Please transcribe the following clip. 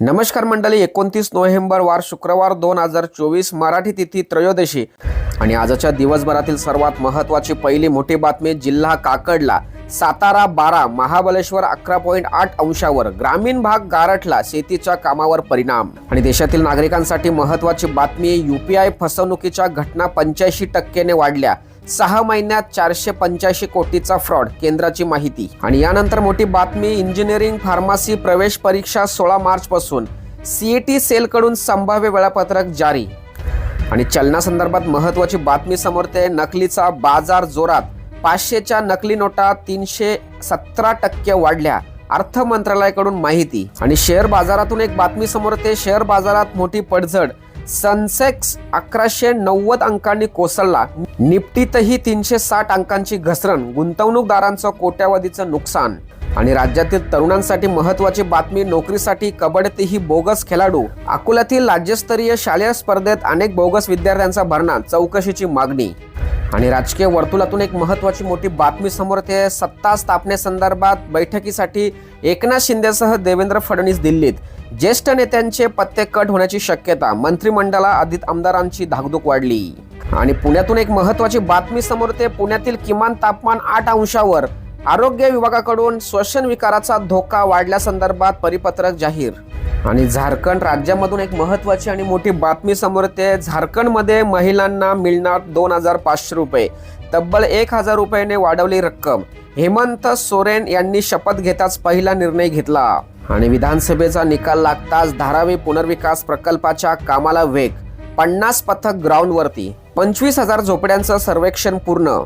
नमस्कार मंडळी एकोणतीस नोव्हेंबर वार शुक्रवार दोन हजार चोवीस मराठी तिथी त्रयोदशी. आणि आजच्या दिवसभरातील सर्वात महत्त्वाची पहिली मोठी बातमी जिल्हा काकडला. सातारा बारा महाबलेश्वर अकरा पॉईंट आठ अंशावर ग्रामीण भाग गारठला शेतीच्या कामावर परिणाम. आणि देशातील नागरिकांसाठी महत्त्वाची बातमी युपीआय फसवणुकीच्या घटना पंच्याऐंशी टक्क्याने वाढल्या. सहा महिन्यात चारशे पंच्याऐंशी कोटीचा फ्रॉड केंद्राची माहिती. आणि यानंतर मोठी बातमी इंजिनिअरिंग फार्मसी प्रवेश परीक्षा सोळा मार्च पासून सीईटी सेल कडून संभाव्य वेळापत्रक जारी. आणि चलनासंदर्भात महत्वाची बातमी समोर ते नकलीचा बाजार जोरात. पाचशेच्या नकली नोटा तीनशे सतरा टक्के वाढल्या अर्थ मंत्रालयाकडून माहिती. आणि शेअर बाजारातून एक बातमी समोर ते शेअर बाजारात मोठी पडझड. सनसेक्स अकराशे नव्वद अंकांनी कोसळला. निफ्टीतही तीनशे साठ अंकांची घसरण गुंतवणूकदारांचं कोट्यावधीचं नुकसान. आणि राज्यातील तरुणांसाठी महत्वाची बातमी नोकरीसाठी कबड्डीतही बोगस खेळाडू. अकोल्यातील राज्यस्तरीय शालेय स्पर्धेत अनेक बोगस विद्यार्थ्यांचा भरणा चौकशीची मागणी. आणि राजकीय वर्तुळातून एक महत्वाची मोठी बातमी समोर ते सत्ता स्थापनेसंदर्भात बैठकीसाठी एकनाथ शिंदेसह देवेंद्र फडणवीस दिल्लीत. ज्येष्ठ नेत्यांचे पत्ते कट होण्याची शक्यता मंत्रिमंडळा आधीत आमदारांची धाकधूक वाढली. आणि पुण्यातून एक महत्वाची बातमी समोर ते पुण्यातील किमान तापमान आठ अंशावर आरोग्य विभागाकडून श्वसन विकाराचा धोका वाढल्यासंदर्भात परिपत्रक जाहीर. आणि झारखंड राज्यामधून एक महत्त्वाची आणि मोठी बातमी समोर येते. झारखंडमध्ये महिलांना मिळणार दोन हजार पाचशे रुपये. तब्बल एक हजार रुपयाने वाढवली रक्कम. हेमंत सोरेन यांनी शपथ घेताच पहिला निर्णय घेतला. आणि विधानसभेचा निकाल लागताच धारावी पुनर्विकास प्रकल्पाच्या कामाला वेग. पन्नास पथक ग्राउंडवरती. पंचवीस हजार झोपड्यांचं सर्वेक्षण पूर्ण.